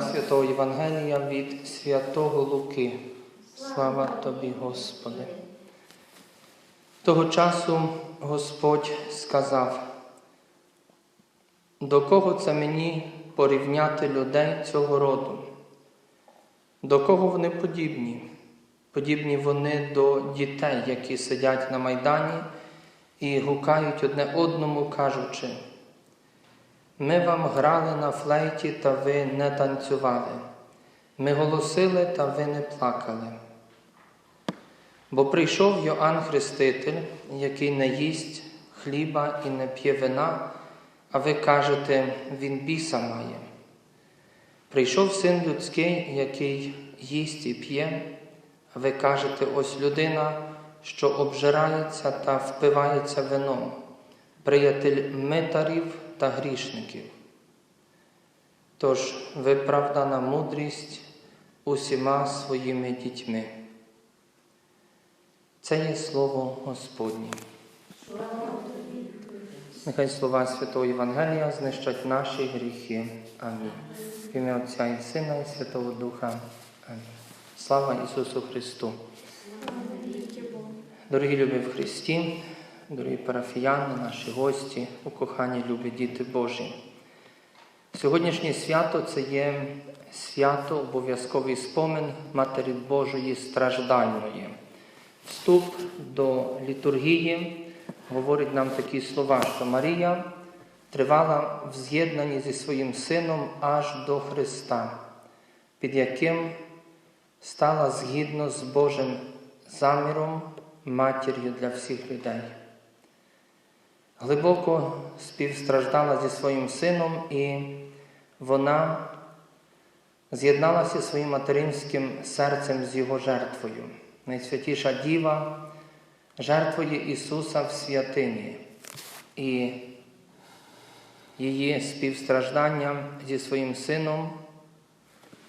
Святого Євангелія від Святого Луки. Слава тобі, Господи. Того часу Господь сказав, до кого це мені порівняти людей цього роду? До кого вони подібні? Подібні вони до дітей, які сидять на майдані і гукають одне одному, кажучи, ми вам грали на флейті, та ви не танцювали. Ми голосили, та ви не плакали. Бо прийшов Йоанн Хреститель, який не їсть хліба і не п'є вина, а ви кажете, він біса має. Прийшов син людський, який їсть і п'є, а ви кажете, ось людина, що обжирається та впивається вином, приятель митарів та грішників. Тож виправдана мудрість усіма своїми дітьми. Це є слово Господнє. Нехай слова Святого Євангелія знищать наші гріхи. Амінь. В ім'я Отця і Сина, і Святого Духа. Амінь. Слава Ісусу Христу! Дорогі любі в Христі, дорогі парафіяни, наші гості, укохані любі діти Божі. Сьогоднішнє свято це є свято, обов'язковий спомин Матері Божої страждальної. Вступ до літургії говорить нам такі слова, що Марія тривала в з'єднанні зі своїм сином аж до Христа, під яким стала згідно з Божим заміром матір'ю для всіх людей. Глибоко співстраждала зі своїм сином, і вона з'єдналася своїм материнським серцем з його жертвою. Найсвятіша Діва жертвує Ісуса в святині і її співстраждання зі своїм сином,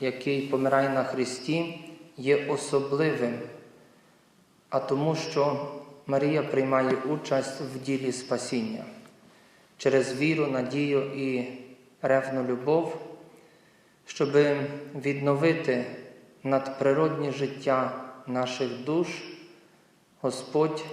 який помирає на Христі, є особливим, а тому, що Марія приймає участь в ділі спасіння через віру, надію і ревну любов, щоб відновити надприроднє життя наших душ, Господь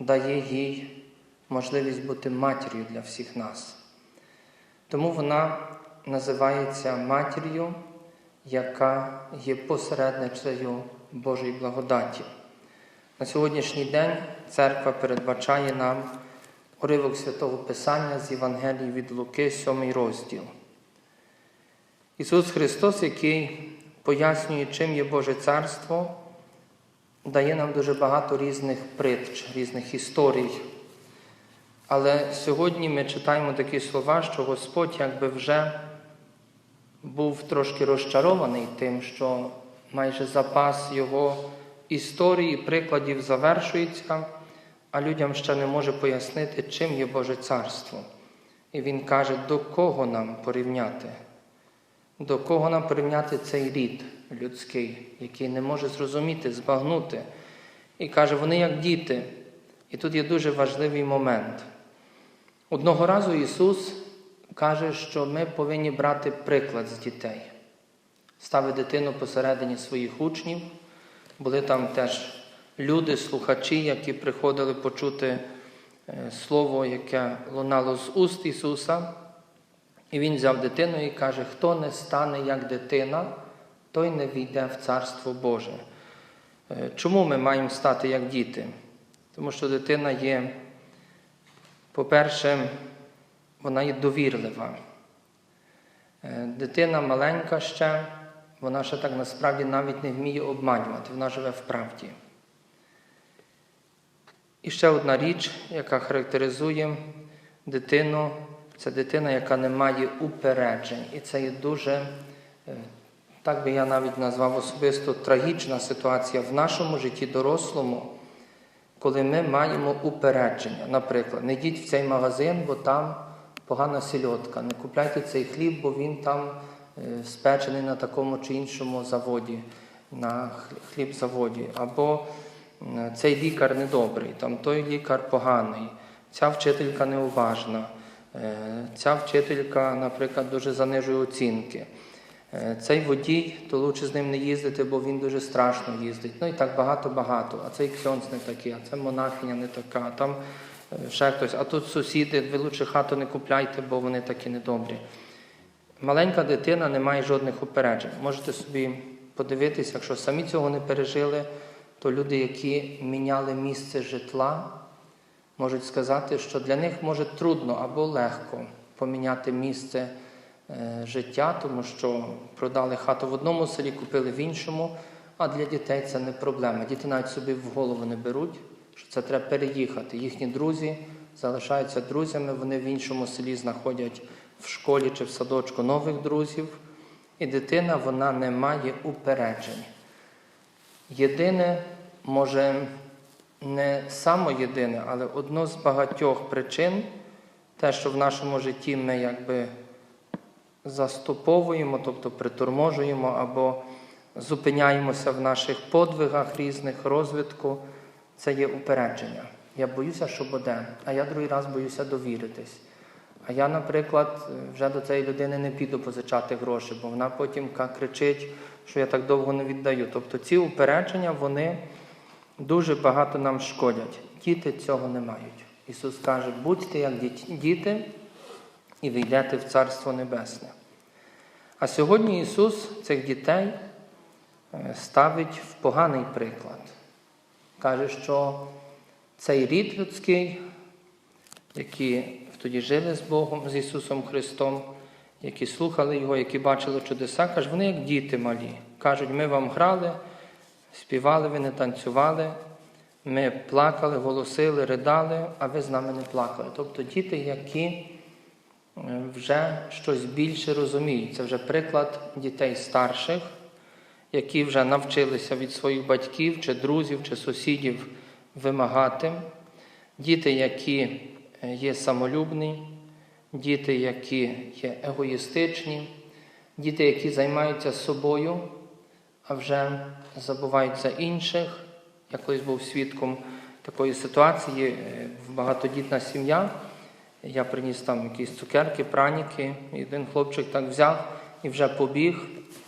дає їй можливість бути матір'ю для всіх нас. Тому вона називається матір'ю, яка є посередницею Божої благодаті. На сьогоднішній день церква передбачає нам уривок святого Писання з Євангелії від Луки, 7 розділ. Ісус Христос, який пояснює, чим є Боже Царство, дає нам дуже багато різних притч, різних історій. Але сьогодні ми читаємо такі слова, що Господь якби вже був трошки розчарований тим, що майже запас Його історії, прикладів завершується, а людям ще не може пояснити, чим є Боже Царство. І Він каже, до кого нам порівняти? До кого нам порівняти цей рід людський, який не може зрозуміти, збагнути. І каже, вони як діти. І тут є дуже важливий момент. Одного разу Ісус каже, що ми повинні брати приклад з дітей, ставить дитину посередині своїх учнів. Були там теж люди, слухачі, які приходили почути слово, яке лунало з уст Ісуса. І Він взяв дитину і каже, хто не стане як дитина, той не війде в Царство Боже. Чому ми маємо стати як діти? Тому що дитина є, по-перше, вона є довірлива. Дитина маленька ще, вона ще так насправді навіть не вміє обманювати, вона живе в правді. І ще одна річ, яка характеризує дитину, це дитина, яка не має упереджень. І це є дуже, так би я навіть назвав особисто, трагічна ситуація в нашому житті дорослому, коли ми маємо упередження. Наприклад, не йдіть в цей магазин, бо там погана сільотка. Не купляйте цей хліб, бо він там спечений на такому чи іншому заводі, на хлібзаводі. Або цей лікар недобрий, там той лікар поганий, ця вчителька неуважна. Е, Ця вчителька, наприклад, дуже занижує оцінки. Е, Цей водій, то лучше з ним не їздити, бо він дуже страшно їздить. Ну і так багато-багато. А цей ксьонц не такий, а це монахиня не така, а там е, ще хтось. А тут сусіди, ви лучше хату не купляйте, бо вони такі недобрі. Маленька дитина не має жодних упереджень. Можете собі подивитися, якщо самі цього не пережили, то люди, які міняли місце житла, можуть сказати, що для них може трудно або легко поміняти місце е, життя, тому що продали хату в одному селі, купили в іншому, а для дітей це не проблема. Діти навіть собі в голову не беруть, що це треба переїхати. Їхні друзі залишаються друзями, вони в іншому селі знаходять в школі чи в садочку нових друзів, і дитина вона не має упереджень. Єдине, може, не само єдине, але одно з багатьох причин, те, що в нашому житті ми якби заступовуємо, тобто приторможуємо або зупиняємося в наших подвигах різних розвитку, це є упередження. Я боюся, що буде, а я другий раз боюся довіритись. А я, наприклад, вже до цієї людини не піду позичати гроші, бо вона потім кричить, що я так довго не віддаю. Тобто ці упередження, вони дуже багато нам шкодять. Діти цього не мають. Ісус каже, будьте як діти і війдете в Царство Небесне. А сьогодні Ісус цих дітей е, ставить в поганий приклад. Каже, що цей рід людський, які тоді жили з Богом, з Ісусом Христом, які слухали Його, які бачили чудеса, каже, вони як діти малі. Кажуть, ми вам грали, співали, ви не танцювали, ми плакали, голосили, ридали, а ви з нами не плакали. Тобто діти, які е, вже щось більше розуміють. Це вже приклад дітей старших, які вже навчилися від своїх батьків, чи друзів, чи сусідів вимагати. Діти, які є самолюбні, діти, які є егоїстичні, діти, які займаються собою, а вже забувають за інших. Я колись був свідком такої ситуації, е, багатодітна сім'я. Я приніс там якісь цукерки, праніки, і один хлопчик так взяв і вже побіг.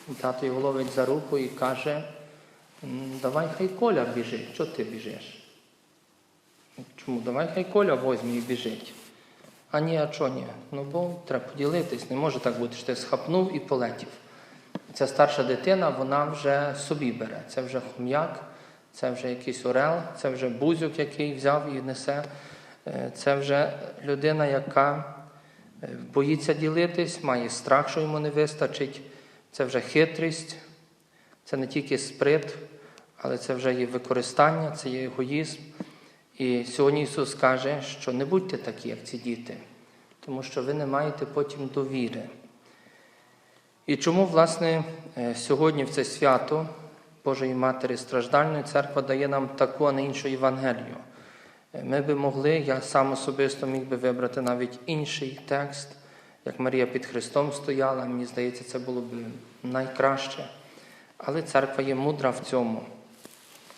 І Тато його ловить за руку і каже: давай хай Коля біжить, чого ти біжиш? Чому? Давай хай Коля возьме і біжить. А ні, а чого ні? Ну бо треба поділитись, не може так бути, що ти схапнув і полетів. Ця старша дитина, вона вже собі бере. Це вже хом'як, це вже якийсь орел, це вже бузюк, який взяв і несе. Е, Це вже людина, яка е, боїться ділитись, має страх, що йому не вистачить. Це вже хитрість, це не тільки сприт, але це вже є використання, це є егоїзм. І сьогодні Ісус каже, що не будьте такі, як ці діти, тому що ви не маєте потім довіри. І чому, власне, е, сьогодні в це свято Божої Матері Страждальної церква дає нам таку, а не іншу Євангелію? Е, Ми би могли, я сам особисто міг би вибрати навіть інший текст, як Марія під Христом стояла, мені здається, це було б найкраще. Але церква є мудра в цьому.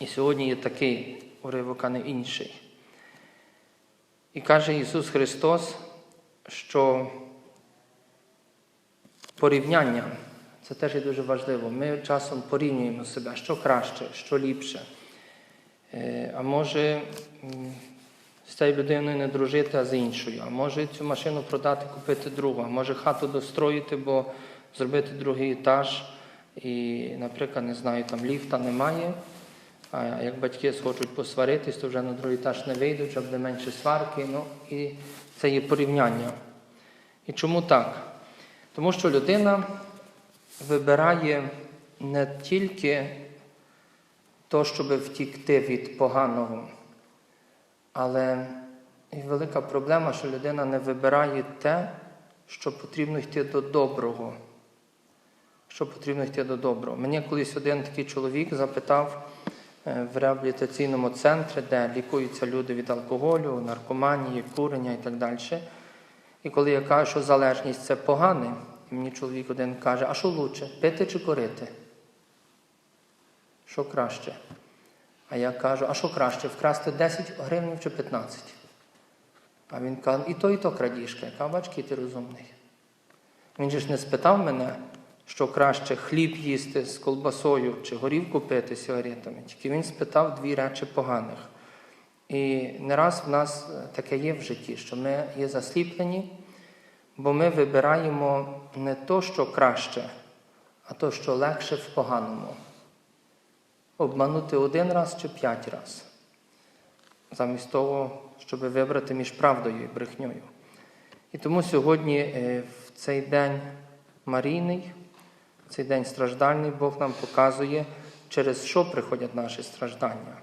І сьогодні є такий уривок, а не інший. І каже Ісус Христос, що порівняння це теж є дуже важливо. Ми часом порівнюємо себе, що краще, що ліпше. Е, А може з цією людиною не дружити, а з іншою. А може цю машину продати, купити другу, а може хату достроїти, бо зробити другий етаж. І, наприклад, не знаю, там ліфта немає. А як батьки схочуть посваритись, то вже на другий етаж не вийдуть, щоб буде менше сварки. Ну, і це є порівняння. І чому так? Тому що людина вибирає не тільки то, щоб втікти від поганого, але і велика проблема, що людина не вибирає те, що потрібно йти до доброго. Що потрібно йти до доброго. Мені колись один такий чоловік запитав в реабілітаційному центрі, де лікуються люди від алкоголю, наркоманії, курення і так далі. І коли я кажу, що залежність це погане, і мені чоловік один каже, а що лучше, пити чи курити? Що краще? А я кажу, а що краще, вкрасти 10 гривень чи 15? А він каже, і то, і то крадіжка. Я кажу, ти розумний. Він же ж не спитав мене, що краще хліб їсти з колбасою чи горівку пити сигаретами. Тільки він спитав дві речі поганих. І не раз в нас таке є в житті, що ми є засліплені, бо ми вибираємо не то, що краще, а то, що легше в поганому. Обманути один раз чи п'ять раз, замість того, щоб вибрати між правдою і брехньою. І тому сьогодні, е, в цей день Марійний, цей день страждальний, Бог нам показує, через що приходять наші страждання.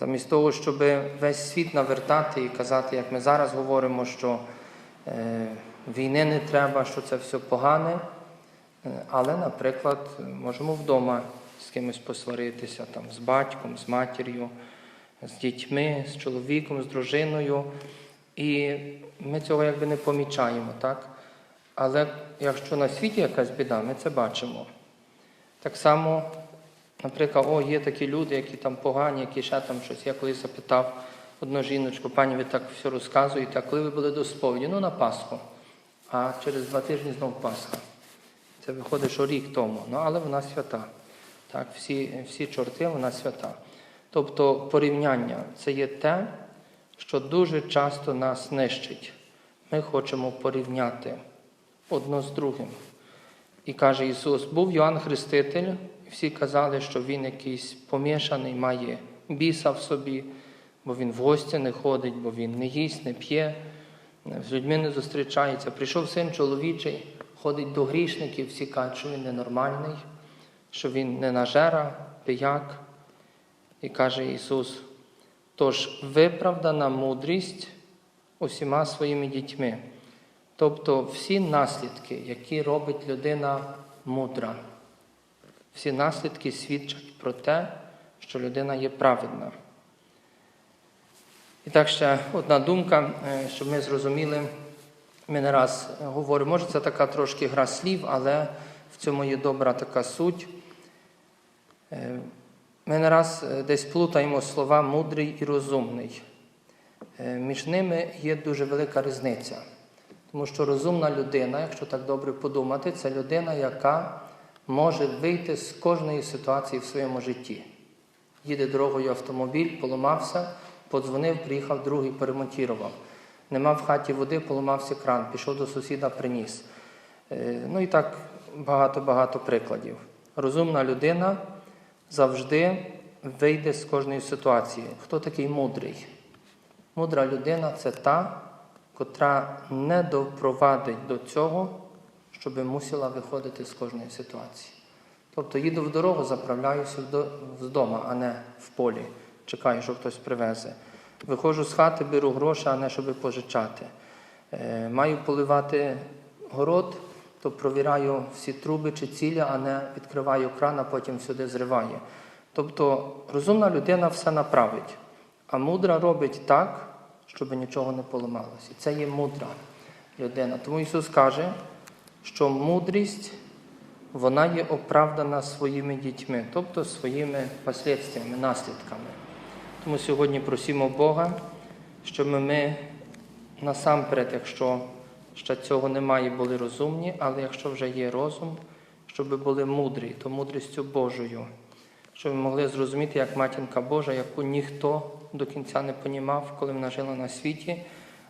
Замість того, щоб весь світ навертати і казати, як ми зараз говоримо, що е, війни не треба, що це все погане. Е, Але, наприклад, можемо вдома з кимось посваритися, там, з батьком, з матір'ю, з дітьми, з чоловіком, з дружиною. І ми цього якби не помічаємо, так? Але якщо на світі якась біда, ми це бачимо. Так само, наприклад, о, є такі люди, які там погані, які ще там щось. Я колись запитав одну жіночку, пані, ви так все розказуєте, а коли ви були до сповіді? Ну, на Пасху. А через два тижні знову Пасха. Це виходить, що рік тому. Ну, але вона свята. Так, всі, всі чорти, вона свята. Тобто порівняння це є те, що дуже часто нас нищить. Ми хочемо порівняти одно з другим. І каже Ісус, був Йоанн Хреститель, і всі казали, що він якийсь помішаний, має біса в собі, бо він в гості не ходить, бо він не їсть, не п'є, з людьми не зустрічається. Прийшов син чоловічий, ходить до грішників, всі кажуть, що він ненормальний, що він не нажера, пияк. І каже Ісус, тож виправдана мудрість усіма своїми дітьми. Тобто всі наслідки, які робить людина мудра, всі наслідки свідчать про те, що людина є праведна. І так ще одна думка, е, щоб ми зрозуміли, ми не раз говоримо, може це така трошки гра слів, але в цьому є добра така суть. Е, Ми не раз е, десь плутаємо слова мудрий і розумний. Між ними є дуже велика різниця. Тому що розумна людина, якщо так добре подумати, це людина, яка може вийти з кожної ситуації в своєму житті. Їде дорогою автомобіль, поламався, подзвонив, приїхав другий, перемонтував. Нема в хаті води, поламався кран, пішов до сусіда, приніс. Е, Ну і так багато-багато прикладів. Розумна людина завжди вийде з кожної ситуації. Хто такий мудрий? Мудра людина це та, котра не допровадить до цього, щоб мусила виходити з кожної ситуації. Тобто їду в дорогу, заправляюся з дому, а не в полі. Чекаю, що хтось привезе. Виходжу з хати, беру гроші, а не щоб пожичати. Е, Маю поливати город, то провіряю всі труби чи ціля, а не відкриваю кран, а потім сюди зриваю. Тобто розумна людина все направить, а мудра робить так, щоб нічого не поламалося. Це є мудра людина. Тому Ісус каже, що мудрість вона є оправдана своїми дітьми, тобто своїми послідствями, наслідками. Тому сьогодні просимо Бога, щоб ми насамперед, якщо ще цього немає, були розумні, але якщо вже є розум, щоб були мудрі, то мудрістю Божою, щоб ми могли зрозуміти, як матінка Божа, яку ніхто до кінця не понімав, коли вона жила на світі,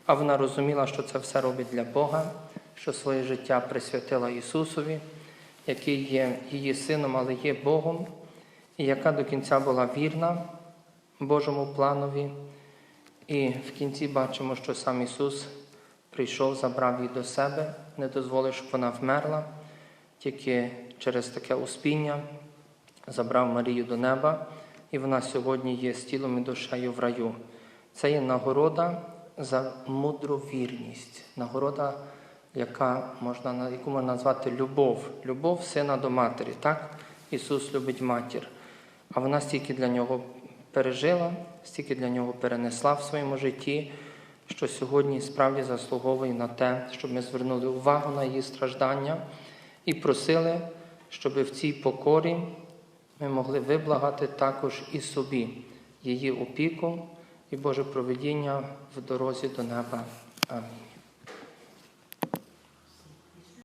а вона розуміла, що це все робить для Бога, що своє життя присвятила Ісусові, який є її сином, але є Богом, і яка до кінця була вірна Божому планові. І в кінці бачимо, що сам Ісус прийшов, забрав її до себе, не дозволив, щоб вона вмерла, тільки через таке успіння забрав Марію до неба, і вона сьогодні є з тілом і душею в раю. Це є нагорода за мудру вірність, нагорода, яка можна, яку можна назвати любов, любов сина до матері. Так? Ісус любить матір. А вона стільки для нього пережила, стільки для нього перенесла в своєму житті, що сьогодні справді заслуговує на те, щоб ми звернули увагу на її страждання і просили, щоб в цій покорі ми могли виблагати також і собі її опіку, і Боже проведіння в дорозі до неба. Амінь.